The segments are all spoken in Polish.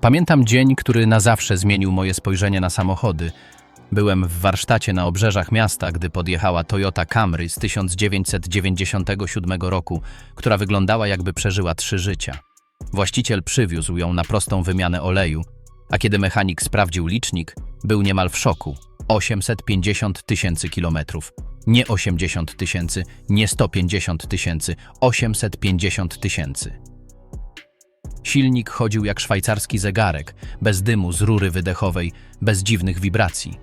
Pamiętam dzień, który na zawsze zmienił moje spojrzenie na samochody. Byłem w warsztacie na obrzeżach miasta, gdy podjechała Toyota Camry z 1997 roku, która wyglądała jakby przeżyła trzy życia. Właściciel przywiózł ją na prostą wymianę oleju, a kiedy mechanik sprawdził licznik, był niemal w szoku. 850 tysięcy kilometrów. Nie 80 tysięcy, nie 150 tysięcy, 850 tysięcy. Silnik chodził jak szwajcarski zegarek, bez dymu z rury wydechowej, bez dziwnych wibracji.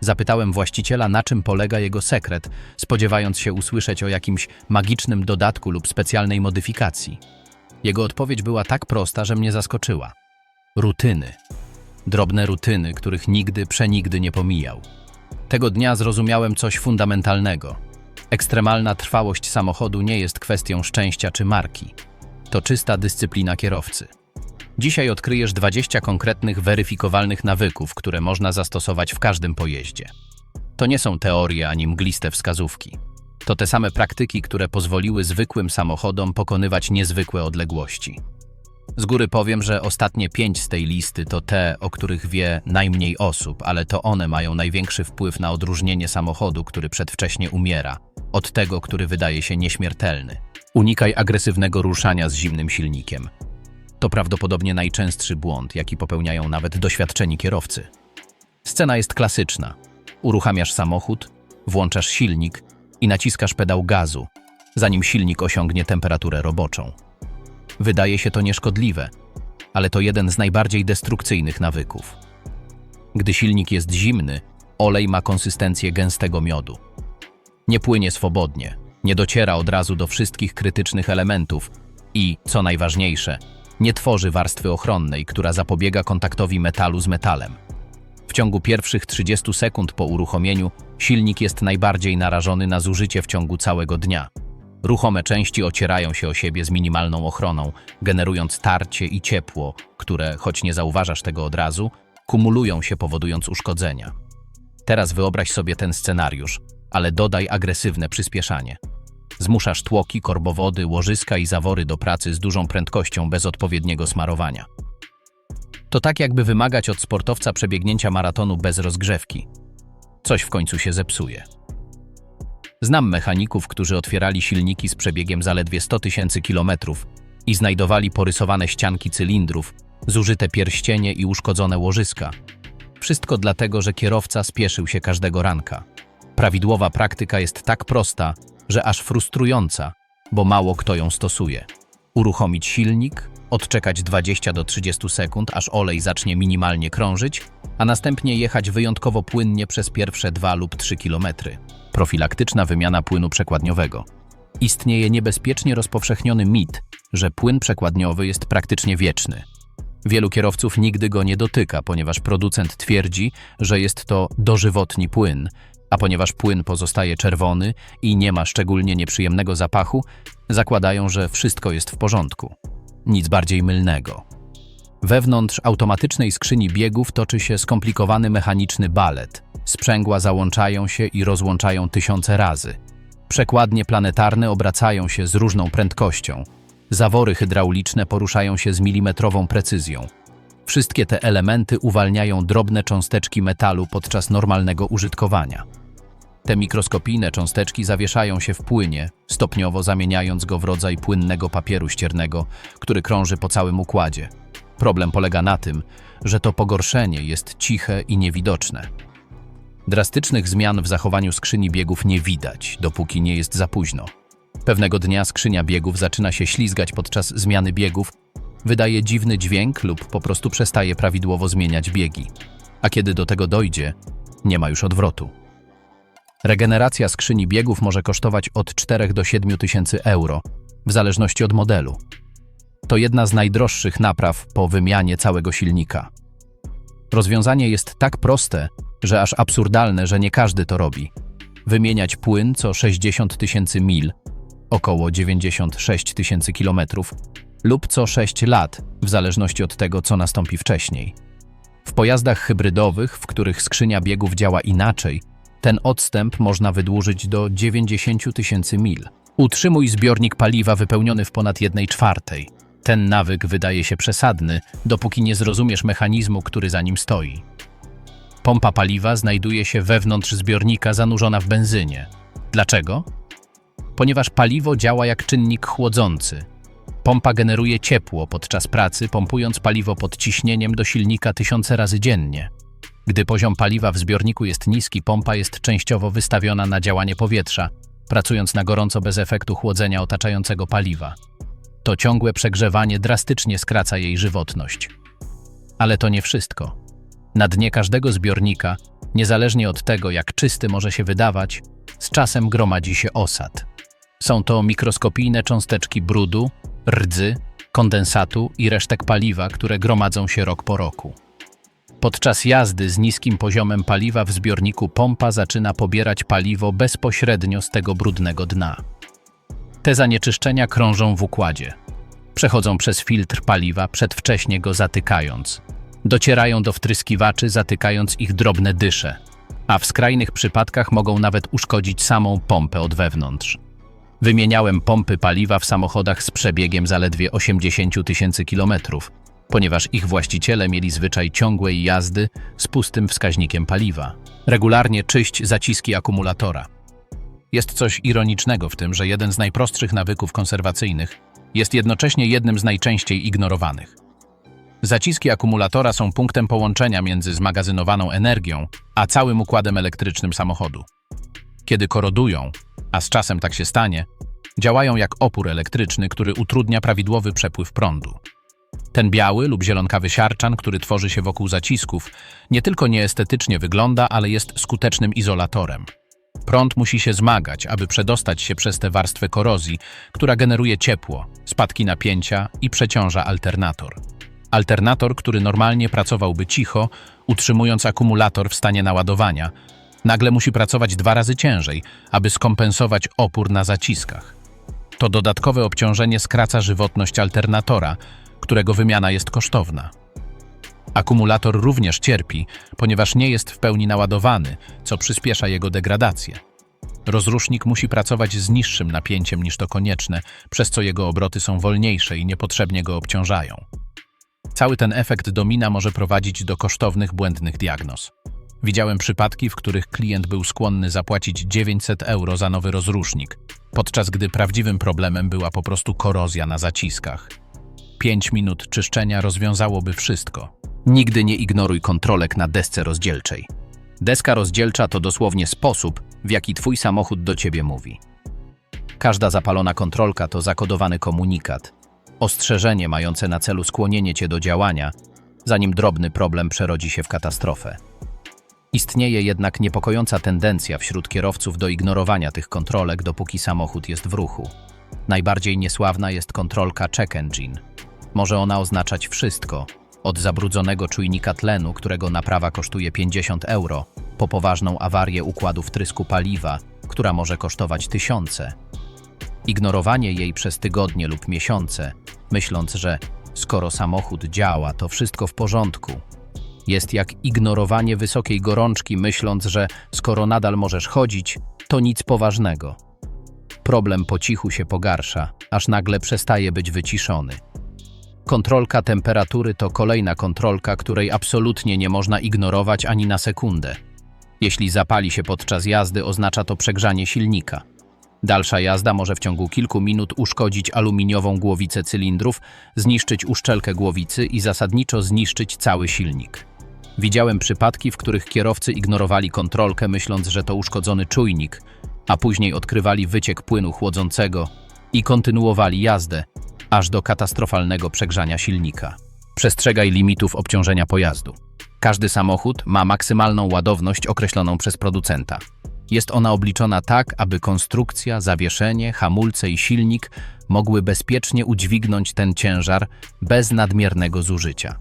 Zapytałem właściciela, na czym polega jego sekret, spodziewając się usłyszeć o jakimś magicznym dodatku lub specjalnej modyfikacji. Jego odpowiedź była tak prosta, że mnie zaskoczyła. Rutyny. Drobne rutyny, których nigdy, przenigdy nie pomijał. Tego dnia zrozumiałem coś fundamentalnego. Ekstremalna trwałość samochodu nie jest kwestią szczęścia czy marki. To czysta dyscyplina kierowcy. Dzisiaj odkryjesz 20 konkretnych, weryfikowalnych nawyków, które można zastosować w każdym pojeździe. To nie są teorie ani mgliste wskazówki. To te same praktyki, które pozwoliły zwykłym samochodom pokonywać niezwykłe odległości. Z góry powiem, że ostatnie pięć z tej listy to te, o których wie najmniej osób, ale to one mają największy wpływ na odróżnienie samochodu, który przedwcześnie umiera, od tego, który wydaje się nieśmiertelny. Unikaj agresywnego ruszania z zimnym silnikiem. To prawdopodobnie najczęstszy błąd, jaki popełniają nawet doświadczeni kierowcy. Scena jest klasyczna. Uruchamiasz samochód, włączasz silnik i naciskasz pedał gazu, zanim silnik osiągnie temperaturę roboczą. Wydaje się to nieszkodliwe, ale to jeden z najbardziej destrukcyjnych nawyków. Gdy silnik jest zimny, olej ma konsystencję gęstego miodu. Nie płynie swobodnie, nie dociera od razu do wszystkich krytycznych elementów i, co najważniejsze, nie tworzy warstwy ochronnej, która zapobiega kontaktowi metalu z metalem. W ciągu pierwszych 30 sekund po uruchomieniu silnik jest najbardziej narażony na zużycie w ciągu całego dnia. Ruchome części ocierają się o siebie z minimalną ochroną, generując tarcie i ciepło, które, choć nie zauważasz tego od razu, kumulują się powodując uszkodzenia. Teraz wyobraź sobie ten scenariusz, ale dodaj agresywne przyspieszanie. Zmuszasz tłoki, korbowody, łożyska i zawory do pracy z dużą prędkością bez odpowiedniego smarowania. To tak jakby wymagać od sportowca przebiegnięcia maratonu bez rozgrzewki. Coś w końcu się zepsuje. Znam mechaników, którzy otwierali silniki z przebiegiem zaledwie 100 tysięcy kilometrów i znajdowali porysowane ścianki cylindrów, zużyte pierścienie i uszkodzone łożyska. Wszystko dlatego, że kierowca spieszył się każdego ranka. Prawidłowa praktyka jest tak prosta, że aż frustrująca, bo mało kto ją stosuje. Uruchomić silnik, odczekać 20 do 30 sekund, aż olej zacznie minimalnie krążyć, a następnie jechać wyjątkowo płynnie przez pierwsze 2 lub 3 kilometry. Profilaktyczna wymiana płynu przekładniowego. Istnieje niebezpiecznie rozpowszechniony mit, że płyn przekładniowy jest praktycznie wieczny. Wielu kierowców nigdy go nie dotyka, ponieważ producent twierdzi, że jest to dożywotni płyn, a ponieważ płyn pozostaje czerwony i nie ma szczególnie nieprzyjemnego zapachu, zakładają, że wszystko jest w porządku. Nic bardziej mylnego. Wewnątrz automatycznej skrzyni biegów toczy się skomplikowany mechaniczny balet. Sprzęgła załączają się i rozłączają tysiące razy. Przekładnie planetarne obracają się z różną prędkością. Zawory hydrauliczne poruszają się z milimetrową precyzją. Wszystkie te elementy uwalniają drobne cząsteczki metalu podczas normalnego użytkowania. Te mikroskopijne cząsteczki zawieszają się w płynie, stopniowo zamieniając go w rodzaj płynnego papieru ściernego, który krąży po całym układzie. Problem polega na tym, że to pogorszenie jest ciche i niewidoczne. Drastycznych zmian w zachowaniu skrzyni biegów nie widać, dopóki nie jest za późno. Pewnego dnia skrzynia biegów zaczyna się ślizgać podczas zmiany biegów, wydaje dziwny dźwięk lub po prostu przestaje prawidłowo zmieniać biegi. A kiedy do tego dojdzie, nie ma już odwrotu. Regeneracja skrzyni biegów może kosztować od 4 do 7 tysięcy euro, w zależności od modelu. To jedna z najdroższych napraw po wymianie całego silnika. Rozwiązanie jest tak proste, że aż absurdalne, że nie każdy to robi. Wymieniać płyn co 60 tysięcy mil, około 96 tysięcy kilometrów, lub co 6 lat, w zależności od tego, co nastąpi wcześniej. W pojazdach hybrydowych, w których skrzynia biegów działa inaczej, ten odstęp można wydłużyć do 90 tysięcy mil. Utrzymuj zbiornik paliwa wypełniony w ponad 1 czwartej. Ten nawyk wydaje się przesadny, dopóki nie zrozumiesz mechanizmu, który za nim stoi. Pompa paliwa znajduje się wewnątrz zbiornika zanurzona w benzynie. Dlaczego? Ponieważ paliwo działa jak czynnik chłodzący. Pompa generuje ciepło podczas pracy, pompując paliwo pod ciśnieniem do silnika tysiące razy dziennie. Gdy poziom paliwa w zbiorniku jest niski, pompa jest częściowo wystawiona na działanie powietrza, pracując na gorąco bez efektu chłodzenia otaczającego paliwa. To ciągłe przegrzewanie drastycznie skraca jej żywotność. Ale to nie wszystko. Na dnie każdego zbiornika, niezależnie od tego, jak czysty może się wydawać, z czasem gromadzi się osad. Są to mikroskopijne cząsteczki brudu, rdzy, kondensatu i resztek paliwa, które gromadzą się rok po roku. Podczas jazdy z niskim poziomem paliwa w zbiorniku pompa zaczyna pobierać paliwo bezpośrednio z tego brudnego dna. Te zanieczyszczenia krążą w układzie. Przechodzą przez filtr paliwa, przedwcześnie go zatykając. Docierają do wtryskiwaczy, zatykając ich drobne dysze, a w skrajnych przypadkach mogą nawet uszkodzić samą pompę od wewnątrz. Wymieniałem pompy paliwa w samochodach z przebiegiem zaledwie 80 000 tysięcy kilometrów, ponieważ ich właściciele mieli zwyczaj ciągłej jazdy z pustym wskaźnikiem paliwa. Regularnie czyść zaciski akumulatora. Jest coś ironicznego w tym, że jeden z najprostszych nawyków konserwacyjnych jest jednocześnie jednym z najczęściej ignorowanych. Zaciski akumulatora są punktem połączenia między zmagazynowaną energią a całym układem elektrycznym samochodu. Kiedy korodują, a z czasem tak się stanie, działają jak opór elektryczny, który utrudnia prawidłowy przepływ prądu. Ten biały lub zielonkawy siarczan, który tworzy się wokół zacisków, nie tylko nieestetycznie wygląda, ale jest skutecznym izolatorem. Prąd musi się zmagać, aby przedostać się przez tę warstwę korozji, która generuje ciepło, spadki napięcia i przeciąża alternator. Alternator, który normalnie pracowałby cicho, utrzymując akumulator w stanie naładowania, nagle musi pracować dwa razy ciężej, aby skompensować opór na zaciskach. To dodatkowe obciążenie skraca żywotność alternatora, którego wymiana jest kosztowna. Akumulator również cierpi, ponieważ nie jest w pełni naładowany, co przyspiesza jego degradację. Rozrusznik musi pracować z niższym napięciem niż to konieczne, przez co jego obroty są wolniejsze i niepotrzebnie go obciążają. Cały ten efekt domina może prowadzić do kosztownych, błędnych diagnoz. Widziałem przypadki, w których klient był skłonny zapłacić 900 euro za nowy rozrusznik, podczas gdy prawdziwym problemem była po prostu korozja na zaciskach. 5 minut czyszczenia rozwiązałoby wszystko. Nigdy nie ignoruj kontrolek na desce rozdzielczej. Deska rozdzielcza to dosłownie sposób, w jaki Twój samochód do Ciebie mówi. Każda zapalona kontrolka to zakodowany komunikat, ostrzeżenie mające na celu skłonienie Cię do działania, zanim drobny problem przerodzi się w katastrofę. Istnieje jednak niepokojąca tendencja wśród kierowców do ignorowania tych kontrolek, dopóki samochód jest w ruchu. Najbardziej niesławna jest kontrolka check engine. Może ona oznaczać wszystko, od zabrudzonego czujnika tlenu, którego naprawa kosztuje 50 euro, po poważną awarię układu wtrysku paliwa, która może kosztować tysiące. Ignorowanie jej przez tygodnie lub miesiące, myśląc, że skoro samochód działa, to wszystko w porządku. Jest jak ignorowanie wysokiej gorączki, myśląc, że skoro nadal możesz chodzić, to nic poważnego. Problem po cichu się pogarsza, aż nagle przestaje być wyciszony. Kontrolka temperatury to kolejna kontrolka, której absolutnie nie można ignorować ani na sekundę. Jeśli zapali się podczas jazdy, oznacza to przegrzanie silnika. Dalsza jazda może w ciągu kilku minut uszkodzić aluminiową głowicę cylindrów, zniszczyć uszczelkę głowicy i zasadniczo zniszczyć cały silnik. Widziałem przypadki, w których kierowcy ignorowali kontrolkę, myśląc, że to uszkodzony czujnik, a później odkrywali wyciek płynu chłodzącego i kontynuowali jazdę, aż do katastrofalnego przegrzania silnika. Przestrzegaj limitów obciążenia pojazdu. Każdy samochód ma maksymalną ładowność określoną przez producenta. Jest ona obliczona tak, aby konstrukcja, zawieszenie, hamulce i silnik mogły bezpiecznie udźwignąć ten ciężar bez nadmiernego zużycia.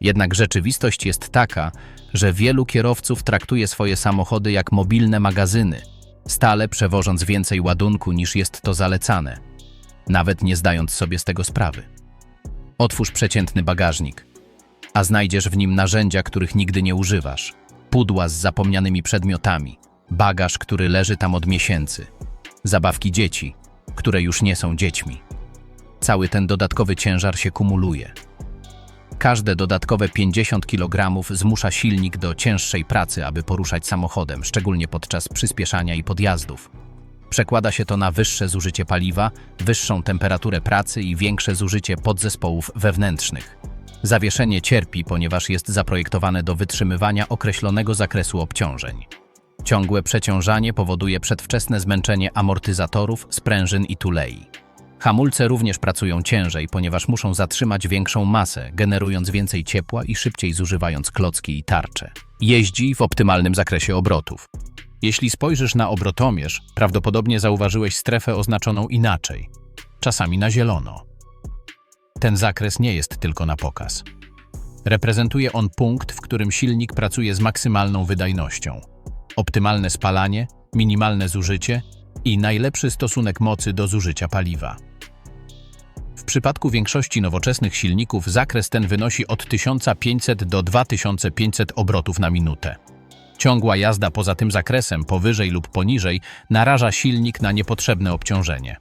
Jednak rzeczywistość jest taka, że wielu kierowców traktuje swoje samochody jak mobilne magazyny, stale przewożąc więcej ładunku niż jest to zalecane, nawet nie zdając sobie z tego sprawy. Otwórz przeciętny bagażnik, a znajdziesz w nim narzędzia, których nigdy nie używasz, pudła z zapomnianymi przedmiotami, bagaż, który leży tam od miesięcy, zabawki dzieci, które już nie są dziećmi. cały ten dodatkowy ciężar się kumuluje. Każde dodatkowe 50 kg zmusza silnik do cięższej pracy, aby poruszać samochodem, szczególnie podczas przyspieszania i podjazdów. Przekłada się to na wyższe zużycie paliwa, wyższą temperaturę pracy i większe zużycie podzespołów wewnętrznych. Zawieszenie cierpi, ponieważ jest zaprojektowane do wytrzymywania określonego zakresu obciążeń. Ciągłe przeciążanie powoduje przedwczesne zmęczenie amortyzatorów, sprężyn i tulei. Hamulce również pracują ciężej, ponieważ muszą zatrzymać większą masę, generując więcej ciepła i szybciej zużywając klocki i tarcze. Jeździ w optymalnym zakresie obrotów. Jeśli spojrzysz na obrotomierz, prawdopodobnie zauważyłeś strefę oznaczoną inaczej, czasami na zielono. Ten zakres nie jest tylko na pokaz. Reprezentuje on punkt, w którym silnik pracuje z maksymalną wydajnością. Optymalne spalanie, minimalne zużycie i najlepszy stosunek mocy do zużycia paliwa. W przypadku większości nowoczesnych silników zakres ten wynosi od 1500 do 2500 obrotów na minutę. Ciągła jazda poza tym zakresem, powyżej lub poniżej, naraża silnik na niepotrzebne obciążenie.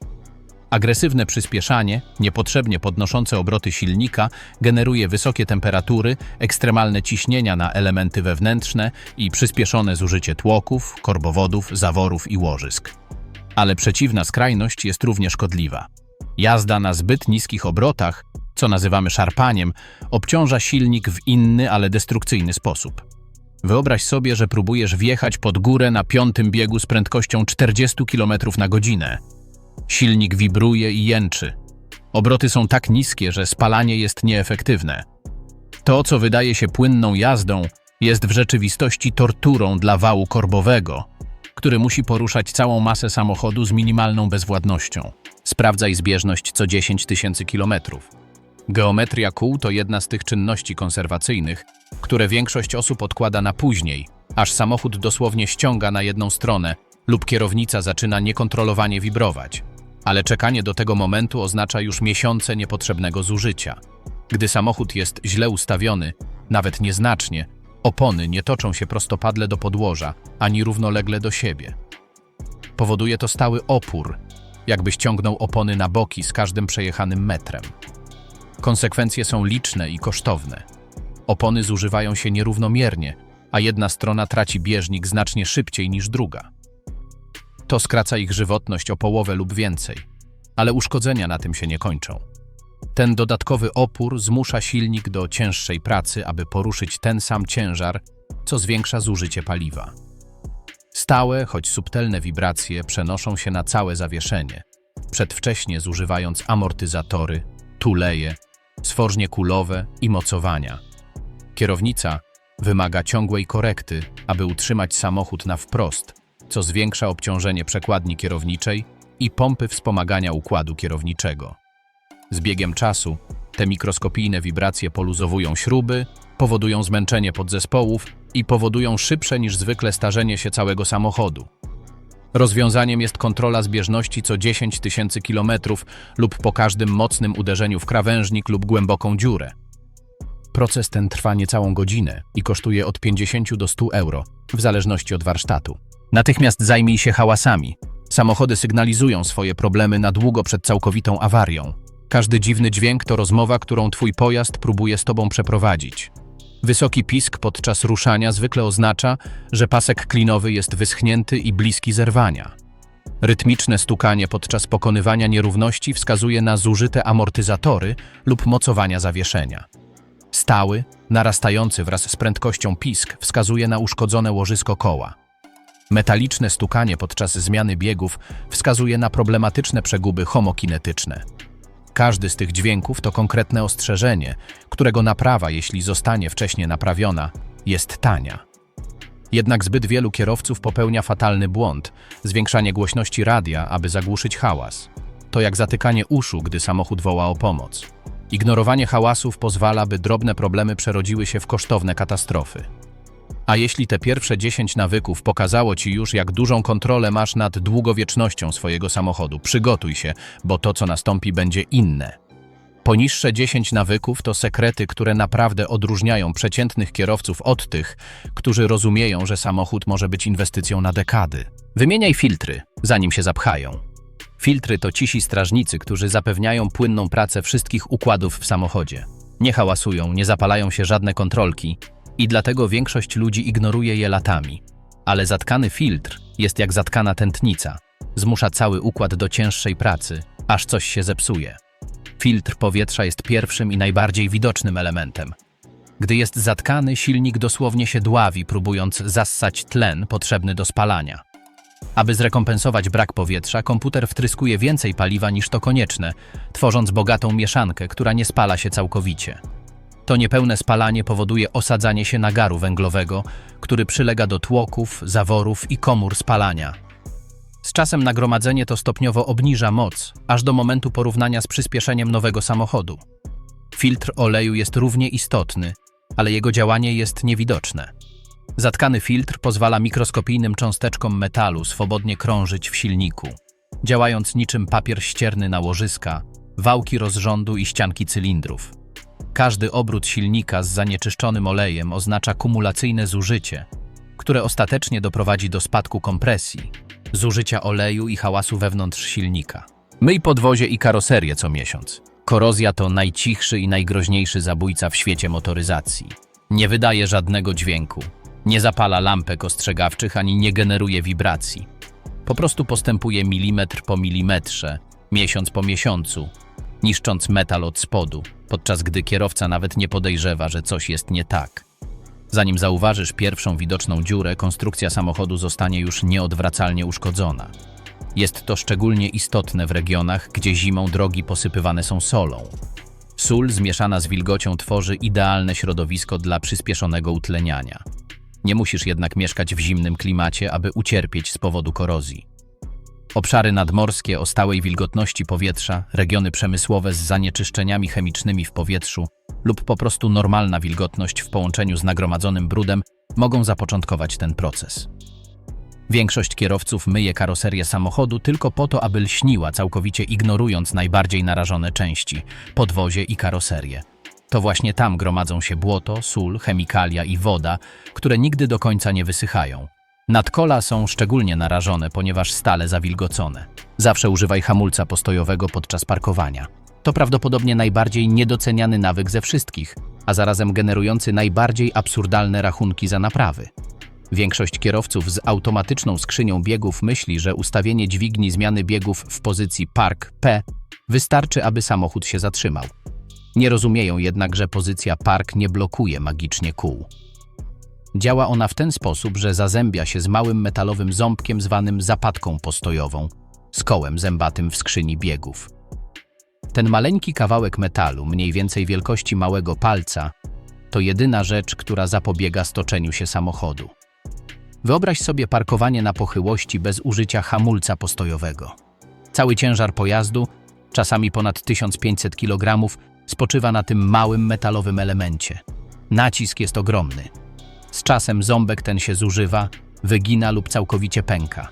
Agresywne przyspieszanie, niepotrzebnie podnoszące obroty silnika, generuje wysokie temperatury, ekstremalne ciśnienia na elementy wewnętrzne i przyspieszone zużycie tłoków, korbowodów, zaworów i łożysk. Ale przeciwna skrajność jest równie szkodliwa. Jazda na zbyt niskich obrotach, co nazywamy szarpaniem, obciąża silnik w inny, ale destrukcyjny sposób. Wyobraź sobie, że próbujesz wjechać pod górę na piątym biegu z prędkością 40 km na godzinę. Silnik wibruje i jęczy. Obroty są tak niskie, że spalanie jest nieefektywne. To, co wydaje się płynną jazdą, jest w rzeczywistości torturą dla wału korbowego, który musi poruszać całą masę samochodu z minimalną bezwładnością. Sprawdzaj zbieżność co 10 tysięcy kilometrów. Geometria kół to jedna z tych czynności konserwacyjnych, które większość osób odkłada na później, aż samochód dosłownie ściąga na jedną stronę lub kierownica zaczyna niekontrolowanie wibrować. Ale czekanie do tego momentu oznacza już miesiące niepotrzebnego zużycia. Gdy samochód jest źle ustawiony, nawet nieznacznie, opony nie toczą się prostopadle do podłoża, ani równolegle do siebie. Powoduje to stały opór, jakby ściągnął opony na boki z każdym przejechanym metrem. Konsekwencje są liczne i kosztowne. Opony zużywają się nierównomiernie, a jedna strona traci bieżnik znacznie szybciej niż druga. To skraca ich żywotność o połowę lub więcej, ale uszkodzenia na tym się nie kończą. Ten dodatkowy opór zmusza silnik do cięższej pracy, aby poruszyć ten sam ciężar, co zwiększa zużycie paliwa. Stałe, choć subtelne wibracje przenoszą się na całe zawieszenie, przedwcześnie zużywając amortyzatory, tuleje, sforżnie kulowe i mocowania. Kierownica wymaga ciągłej korekty, aby utrzymać samochód na wprost, co zwiększa obciążenie przekładni kierowniczej i pompy wspomagania układu kierowniczego. Z biegiem czasu te mikroskopijne wibracje poluzowują śruby, powodują zmęczenie podzespołów i powodują szybsze niż zwykle starzenie się całego samochodu. Rozwiązaniem jest kontrola zbieżności co 10 tysięcy kilometrów lub po każdym mocnym uderzeniu w krawężnik lub głęboką dziurę. Proces ten trwa niecałą godzinę i kosztuje od 50 do 100 euro, w zależności od warsztatu. Natychmiast zajmij się hałasami. Samochody sygnalizują swoje problemy na długo przed całkowitą awarią. Każdy dziwny dźwięk to rozmowa, którą twój pojazd próbuje z tobą przeprowadzić. Wysoki pisk podczas ruszania zwykle oznacza, że pasek klinowy jest wyschnięty i bliski zerwania. Rytmiczne stukanie podczas pokonywania nierówności wskazuje na zużyte amortyzatory lub mocowania zawieszenia. Stały, narastający wraz z prędkością pisk wskazuje na uszkodzone łożysko koła. Metaliczne stukanie podczas zmiany biegów wskazuje na problematyczne przeguby homokinetyczne. Każdy z tych dźwięków to konkretne ostrzeżenie, którego naprawa, jeśli zostanie wcześniej naprawiona, jest tania. Jednak zbyt wielu kierowców popełnia fatalny błąd zwiększanie głośności radia, aby zagłuszyć hałas. To jak zatykanie uszu, gdy samochód woła o pomoc. Ignorowanie hałasów pozwala, by drobne problemy przerodziły się w kosztowne katastrofy. A jeśli te pierwsze 10 nawyków pokazało Ci już, jak dużą kontrolę masz nad długowiecznością swojego samochodu, przygotuj się, bo to, co nastąpi, będzie inne. Poniższe 10 nawyków to sekrety, które naprawdę odróżniają przeciętnych kierowców od tych, którzy rozumieją, że samochód może być inwestycją na dekady. Wymieniaj filtry, zanim się zapchają. Filtry to cisi strażnicy, którzy zapewniają płynną pracę wszystkich układów w samochodzie. Nie hałasują, nie zapalają się żadne kontrolki i dlatego większość ludzi ignoruje je latami. Ale zatkany filtr jest jak zatkana tętnica. Zmusza cały układ do cięższej pracy, aż coś się zepsuje. Filtr powietrza jest pierwszym i najbardziej widocznym elementem. Gdy jest zatkany, silnik dosłownie się dławi, próbując zassać tlen potrzebny do spalania. Aby zrekompensować brak powietrza, komputer wtryskuje więcej paliwa niż to konieczne, tworząc bogatą mieszankę, która nie spala się całkowicie. To niepełne spalanie powoduje osadzanie się nagaru węglowego, który przylega do tłoków, zaworów i komór spalania. Z czasem nagromadzenie to stopniowo obniża moc, aż do momentu porównania z przyspieszeniem nowego samochodu. Filtr oleju jest równie istotny, ale jego działanie jest niewidoczne. Zatkany filtr pozwala mikroskopijnym cząsteczkom metalu swobodnie krążyć w silniku, działając niczym papier ścierny na łożyska, wałki rozrządu i ścianki cylindrów. Każdy obrót silnika z zanieczyszczonym olejem oznacza kumulacyjne zużycie, które ostatecznie doprowadzi do spadku kompresji, zużycia oleju i hałasu wewnątrz silnika. Myj podwozie i karoserię co miesiąc. Korozja to najcichszy i najgroźniejszy zabójca w świecie motoryzacji. Nie wydaje żadnego dźwięku, nie zapala lampek ostrzegawczych ani nie generuje wibracji. Po prostu postępuje milimetr po milimetrze, miesiąc po miesiącu, niszcząc metal od spodu, podczas gdy kierowca nawet nie podejrzewa, że coś jest nie tak. Zanim zauważysz pierwszą widoczną dziurę, konstrukcja samochodu zostanie już nieodwracalnie uszkodzona. Jest to szczególnie istotne w regionach, gdzie zimą drogi posypywane są solą. Sól zmieszana z wilgocią tworzy idealne środowisko dla przyspieszonego utleniania. Nie musisz jednak mieszkać w zimnym klimacie, aby ucierpieć z powodu korozji. Obszary nadmorskie o stałej wilgotności powietrza, regiony przemysłowe z zanieczyszczeniami chemicznymi w powietrzu lub po prostu normalna wilgotność w połączeniu z nagromadzonym brudem mogą zapoczątkować ten proces. Większość kierowców myje karoserię samochodu tylko po to, aby lśniła, całkowicie ignorując najbardziej narażone części podwozie i karoserię. To właśnie tam gromadzą się błoto, sól, chemikalia i woda, które nigdy do końca nie wysychają. Nadkola są szczególnie narażone, ponieważ stale zawilgocone. Zawsze używaj hamulca postojowego podczas parkowania. To prawdopodobnie najbardziej niedoceniany nawyk ze wszystkich, a zarazem generujący najbardziej absurdalne rachunki za naprawy. Większość kierowców z automatyczną skrzynią biegów myśli, że ustawienie dźwigni zmiany biegów w pozycji Park P wystarczy, aby samochód się zatrzymał. Nie rozumieją jednak, że pozycja Park nie blokuje magicznie kół. Działa ona w ten sposób, że zazębia się z małym metalowym ząbkiem zwanym zapadką postojową, z kołem zębatym w skrzyni biegów. Ten maleńki kawałek metalu, mniej więcej wielkości małego palca, to jedyna rzecz, która zapobiega stoczeniu się samochodu. Wyobraź sobie parkowanie na pochyłości bez użycia hamulca postojowego. Cały ciężar pojazdu, czasami ponad 1500 kg, spoczywa na tym małym metalowym elemencie. Nacisk jest ogromny. Z czasem ząbek ten się zużywa, wygina lub całkowicie pęka.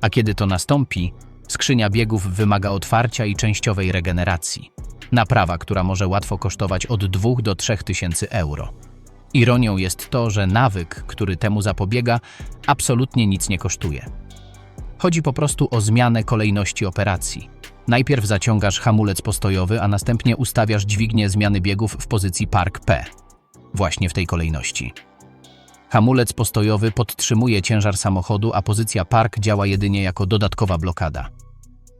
A kiedy to nastąpi, skrzynia biegów wymaga otwarcia i częściowej regeneracji. Naprawa, która może łatwo kosztować od 2 do 3 tysięcy euro. Ironią jest to, że nawyk, który temu zapobiega, absolutnie nic nie kosztuje. Chodzi po prostu o zmianę kolejności operacji. Najpierw zaciągasz hamulec postojowy, a następnie ustawiasz dźwignię zmiany biegów w pozycji Park P. Właśnie w tej kolejności. Hamulec postojowy podtrzymuje ciężar samochodu, a pozycja Park działa jedynie jako dodatkowa blokada.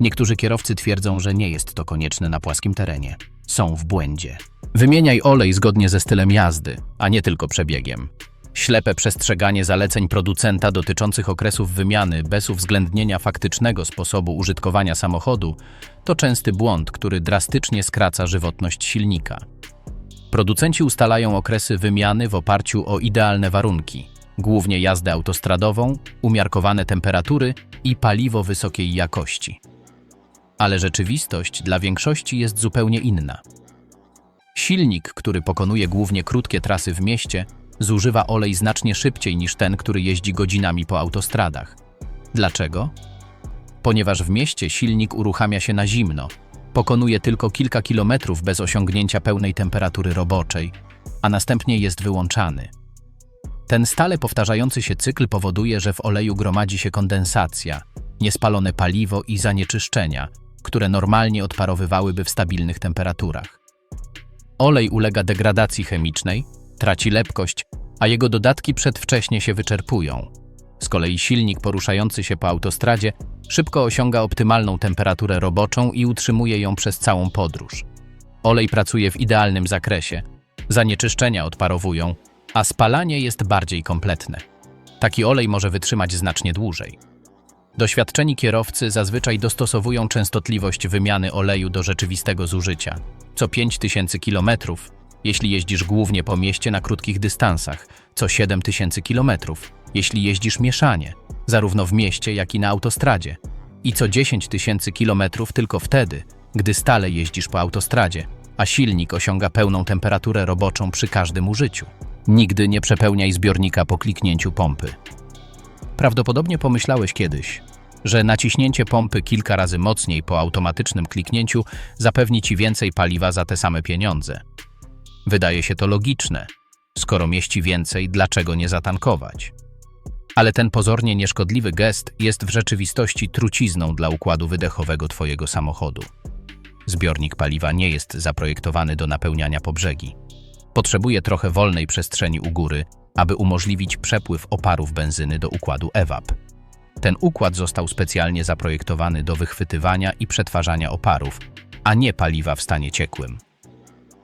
Niektórzy kierowcy twierdzą, że nie jest to konieczne na płaskim terenie. Są w błędzie. Wymieniaj olej zgodnie ze stylem jazdy, a nie tylko przebiegiem. Ślepe przestrzeganie zaleceń producenta dotyczących okresów wymiany bez uwzględnienia faktycznego sposobu użytkowania samochodu to częsty błąd, który drastycznie skraca żywotność silnika. Producenci ustalają okresy wymiany w oparciu o idealne warunki, głównie jazdę autostradową, umiarkowane temperatury i paliwo wysokiej jakości. Ale rzeczywistość dla większości jest zupełnie inna. Silnik, który pokonuje głównie krótkie trasy w mieście, zużywa olej znacznie szybciej niż ten, który jeździ godzinami po autostradach. Dlaczego? Ponieważ w mieście silnik uruchamia się na zimno, pokonuje tylko kilka kilometrów bez osiągnięcia pełnej temperatury roboczej, a następnie jest wyłączany. Ten stale powtarzający się cykl powoduje, że w oleju gromadzi się kondensacja, niespalone paliwo i zanieczyszczenia, które normalnie odparowywałyby w stabilnych temperaturach. Olej ulega degradacji chemicznej, traci lepkość, a jego dodatki przedwcześnie się wyczerpują. Z kolei silnik poruszający się po autostradzie szybko osiąga optymalną temperaturę roboczą i utrzymuje ją przez całą podróż. Olej pracuje w idealnym zakresie, zanieczyszczenia odparowują, a spalanie jest bardziej kompletne. Taki olej może wytrzymać znacznie dłużej. Doświadczeni kierowcy zazwyczaj dostosowują częstotliwość wymiany oleju do rzeczywistego zużycia. Co 5000 km, jeśli jeździsz głównie po mieście na krótkich dystansach, co 7000 km, jeśli jeździsz mieszanie, zarówno w mieście, jak i na autostradzie, i co 10 tysięcy km tylko wtedy, gdy stale jeździsz po autostradzie, a silnik osiąga pełną temperaturę roboczą przy każdym użyciu. Nigdy nie przepełniaj zbiornika po kliknięciu pompy. Prawdopodobnie pomyślałeś kiedyś, że naciśnięcie pompy kilka razy mocniej po automatycznym kliknięciu zapewni ci więcej paliwa za te same pieniądze. Wydaje się to logiczne. Skoro mieści więcej, dlaczego nie zatankować? Ale ten pozornie nieszkodliwy gest jest w rzeczywistości trucizną dla układu wydechowego Twojego samochodu. Zbiornik paliwa nie jest zaprojektowany do napełniania po brzegi. Potrzebuje trochę wolnej przestrzeni u góry, aby umożliwić przepływ oparów benzyny do układu EVAP. Ten układ został specjalnie zaprojektowany do wychwytywania i przetwarzania oparów, a nie paliwa w stanie ciekłym.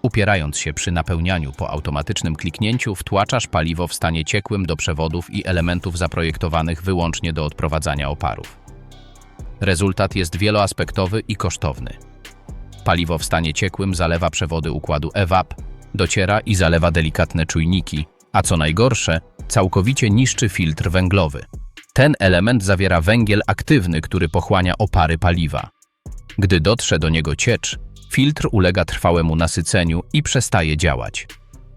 Upierając się przy napełnianiu po automatycznym kliknięciu, wtłaczasz paliwo w stanie ciekłym do przewodów i elementów zaprojektowanych wyłącznie do odprowadzania oparów. Rezultat jest wieloaspektowy i kosztowny. Paliwo w stanie ciekłym zalewa przewody układu EVAP, dociera i zalewa delikatne czujniki, a co najgorsze, całkowicie niszczy filtr węglowy. Ten element zawiera węgiel aktywny, który pochłania opary paliwa. Gdy dotrze do niego ciecz, filtr ulega trwałemu nasyceniu i przestaje działać.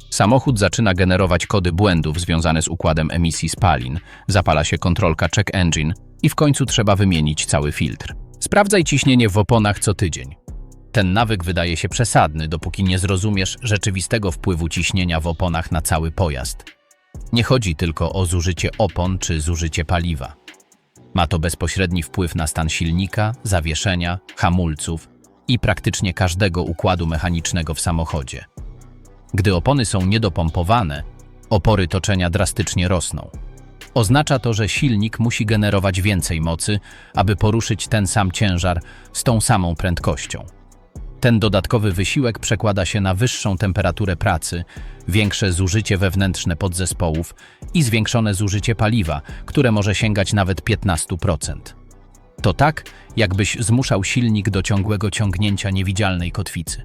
Samochód zaczyna generować kody błędów związane z układem emisji spalin, zapala się kontrolka check engine i w końcu trzeba wymienić cały filtr. Sprawdzaj ciśnienie w oponach co tydzień. Ten nawyk wydaje się przesadny, dopóki nie zrozumiesz rzeczywistego wpływu ciśnienia w oponach na cały pojazd. Nie chodzi tylko o zużycie opon czy zużycie paliwa. Ma to bezpośredni wpływ na stan silnika, zawieszenia, hamulców i praktycznie każdego układu mechanicznego w samochodzie. Gdy opony są niedopompowane, opory toczenia drastycznie rosną. Oznacza to, że silnik musi generować więcej mocy, aby poruszyć ten sam ciężar z tą samą prędkością. Ten dodatkowy wysiłek przekłada się na wyższą temperaturę pracy, większe zużycie wewnętrzne podzespołów i zwiększone zużycie paliwa, które może sięgać nawet 15%. To tak, jakbyś zmuszał silnik do ciągłego ciągnięcia niewidzialnej kotwicy.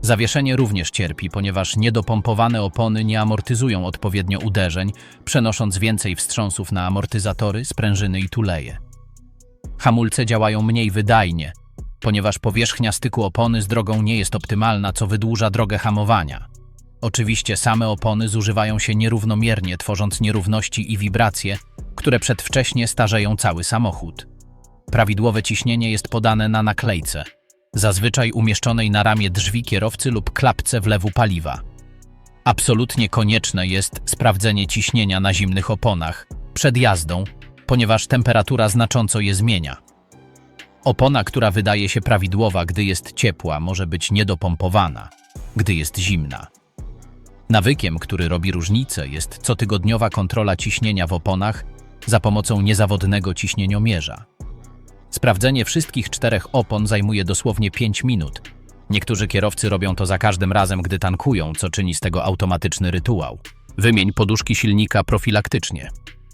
Zawieszenie również cierpi, ponieważ niedopompowane opony nie amortyzują odpowiednio uderzeń, przenosząc więcej wstrząsów na amortyzatory, sprężyny i tuleje. Hamulce działają mniej wydajnie, ponieważ powierzchnia styku opony z drogą nie jest optymalna, co wydłuża drogę hamowania. Oczywiście same opony zużywają się nierównomiernie, tworząc nierówności i wibracje, które przedwcześnie starzeją cały samochód. Prawidłowe ciśnienie jest podane na naklejce, zazwyczaj umieszczonej na ramię drzwi kierowcy lub klapce wlewu paliwa. Absolutnie konieczne jest sprawdzenie ciśnienia na zimnych oponach przed jazdą, ponieważ temperatura znacząco je zmienia. Opona, która wydaje się prawidłowa, gdy jest ciepła, może być niedopompowana, gdy jest zimna. Nawykiem, który robi różnicę, jest cotygodniowa kontrola ciśnienia w oponach za pomocą niezawodnego ciśnieniomierza. Sprawdzenie wszystkich czterech opon zajmuje dosłownie 5 minut. Niektórzy kierowcy robią to za każdym razem, gdy tankują, co czyni z tego automatyczny rytuał. Wymień poduszki silnika profilaktycznie.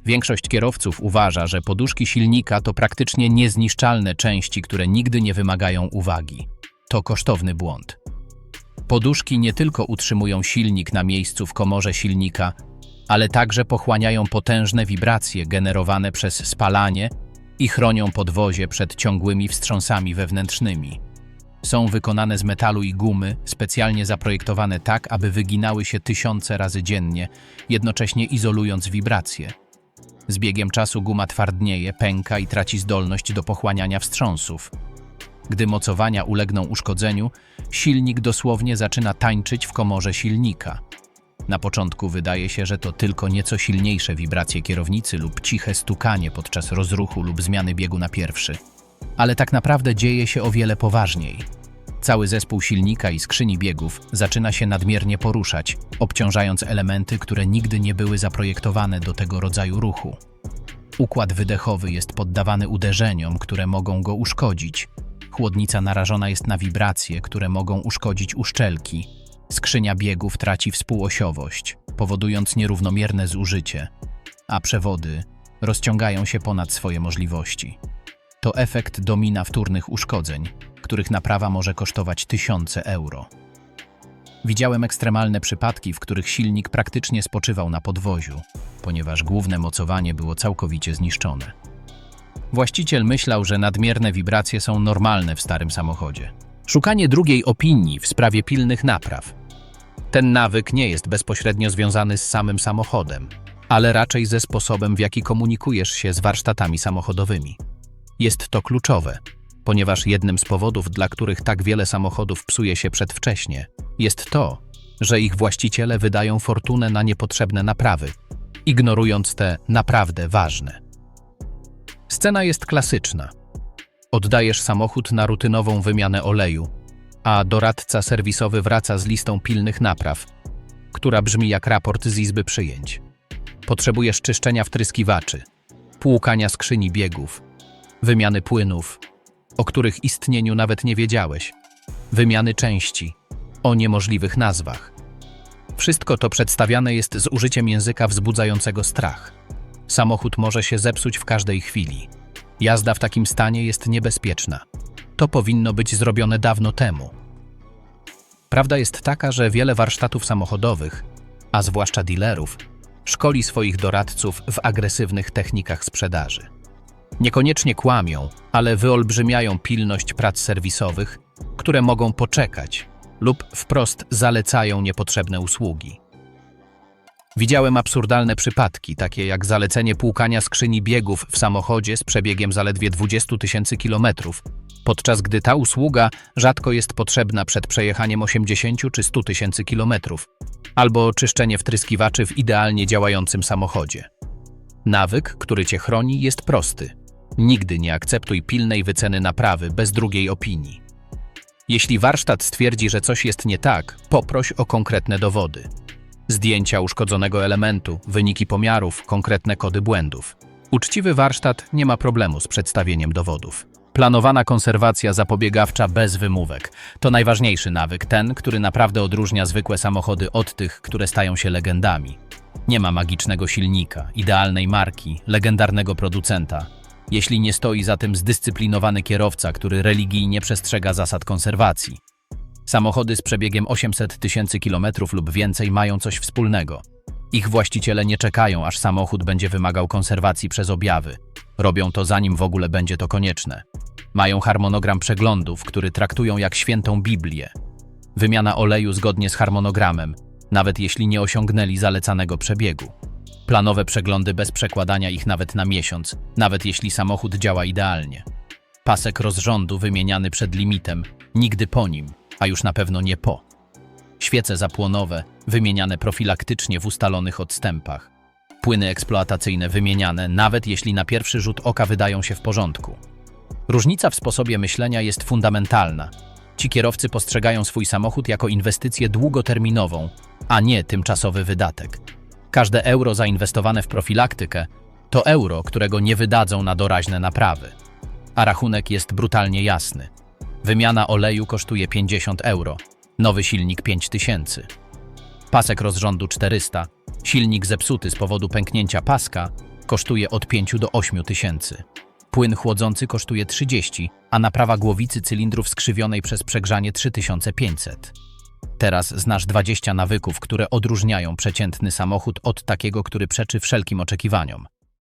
Większość kierowców uważa, że poduszki silnika to praktycznie niezniszczalne części, które nigdy nie wymagają uwagi. To kosztowny błąd. Poduszki nie tylko utrzymują silnik na miejscu w komorze silnika, ale także pochłaniają potężne wibracje generowane przez spalanie i chronią podwozie przed ciągłymi wstrząsami wewnętrznymi. Są wykonane z metalu i gumy, specjalnie zaprojektowane tak, aby wyginały się tysiące razy dziennie, jednocześnie izolując wibracje. Z biegiem czasu guma twardnieje, pęka i traci zdolność do pochłaniania wstrząsów. Gdy mocowania ulegną uszkodzeniu, silnik dosłownie zaczyna tańczyć w komorze silnika. Na początku wydaje się, że to tylko nieco silniejsze wibracje kierownicy lub ciche stukanie podczas rozruchu lub zmiany biegu na pierwszy. Ale tak naprawdę dzieje się o wiele poważniej. Cały zespół silnika i skrzyni biegów zaczyna się nadmiernie poruszać, obciążając elementy, które nigdy nie były zaprojektowane do tego rodzaju ruchu. Układ wydechowy jest poddawany uderzeniom, które mogą go uszkodzić. Chłodnica narażona jest na wibracje, które mogą uszkodzić uszczelki. Skrzynia biegów traci współosiowość, powodując nierównomierne zużycie, a przewody rozciągają się ponad swoje możliwości. To efekt domina wtórnych uszkodzeń, których naprawa może kosztować tysiące euro. Widziałem ekstremalne przypadki, w których silnik praktycznie spoczywał na podwoziu, ponieważ główne mocowanie było całkowicie zniszczone. Właściciel myślał, że nadmierne wibracje są normalne w starym samochodzie. Szukanie drugiej opinii w sprawie pilnych napraw. Ten nawyk nie jest bezpośrednio związany z samym samochodem, ale raczej ze sposobem, w jaki komunikujesz się z warsztatami samochodowymi. Jest to kluczowe, ponieważ jednym z powodów, dla których tak wiele samochodów psuje się przedwcześnie, jest to, że ich właściciele wydają fortunę na niepotrzebne naprawy, ignorując te naprawdę ważne. Scena jest klasyczna. Oddajesz samochód na rutynową wymianę oleju, a doradca serwisowy wraca z listą pilnych napraw, która brzmi jak raport z izby przyjęć. Potrzebujesz czyszczenia wtryskiwaczy, płukania skrzyni biegów, wymiany płynów, o których istnieniu nawet nie wiedziałeś, wymiany części, o niemożliwych nazwach. Wszystko to przedstawiane jest z użyciem języka wzbudzającego strach. Samochód może się zepsuć w każdej chwili. Jazda w takim stanie jest niebezpieczna. To powinno być zrobione dawno temu. Prawda jest taka, że wiele warsztatów samochodowych, a zwłaszcza dealerów, szkoli swoich doradców w agresywnych technikach sprzedaży. Niekoniecznie kłamią, ale wyolbrzymiają pilność prac serwisowych, które mogą poczekać, lub wprost zalecają niepotrzebne usługi. Widziałem absurdalne przypadki, takie jak zalecenie płukania skrzyni biegów w samochodzie z przebiegiem zaledwie 20 tysięcy kilometrów, podczas gdy ta usługa rzadko jest potrzebna przed przejechaniem 80 czy 100 tysięcy kilometrów, albo czyszczenie wtryskiwaczy w idealnie działającym samochodzie. Nawyk, który cię chroni, jest prosty. Nigdy nie akceptuj pilnej wyceny naprawy bez drugiej opinii. Jeśli warsztat stwierdzi, że coś jest nie tak, poproś o konkretne dowody. Zdjęcia uszkodzonego elementu, wyniki pomiarów, konkretne kody błędów. Uczciwy warsztat nie ma problemu z przedstawieniem dowodów. Planowana konserwacja zapobiegawcza bez wymówek to najważniejszy nawyk, ten, który naprawdę odróżnia zwykłe samochody od tych, które stają się legendami. Nie ma magicznego silnika, idealnej marki, legendarnego producenta. Jeśli nie stoi za tym zdyscyplinowany kierowca, który religijnie przestrzega zasad konserwacji. Samochody z przebiegiem 800 tysięcy kilometrów lub więcej mają coś wspólnego. Ich właściciele nie czekają, aż samochód będzie wymagał konserwacji przez objawy. Robią to zanim w ogóle będzie to konieczne. Mają harmonogram przeglądów, który traktują jak świętą Biblię. Wymiana oleju zgodnie z harmonogramem, nawet jeśli nie osiągnęli zalecanego przebiegu. Planowe przeglądy bez przekładania ich nawet na miesiąc, nawet jeśli samochód działa idealnie. Pasek rozrządu wymieniany przed limitem, nigdy po nim, a już na pewno nie po. Świece zapłonowe wymieniane profilaktycznie w ustalonych odstępach. Płyny eksploatacyjne wymieniane, nawet jeśli na pierwszy rzut oka wydają się w porządku. Różnica w sposobie myślenia jest fundamentalna. Ci kierowcy postrzegają swój samochód jako inwestycję długoterminową, a nie tymczasowy wydatek. Każde euro zainwestowane w profilaktykę to euro, którego nie wydadzą na doraźne naprawy. A rachunek jest brutalnie jasny. Wymiana oleju kosztuje 50 euro, nowy silnik 5000. Pasek rozrządu 400, silnik zepsuty z powodu pęknięcia paska kosztuje od 5 do 8 tysięcy. Płyn chłodzący kosztuje 30, a naprawa głowicy cylindrów skrzywionej przez przegrzanie 3500. Teraz znasz 20 nawyków, które odróżniają przeciętny samochód od takiego, który przeczy wszelkim oczekiwaniom.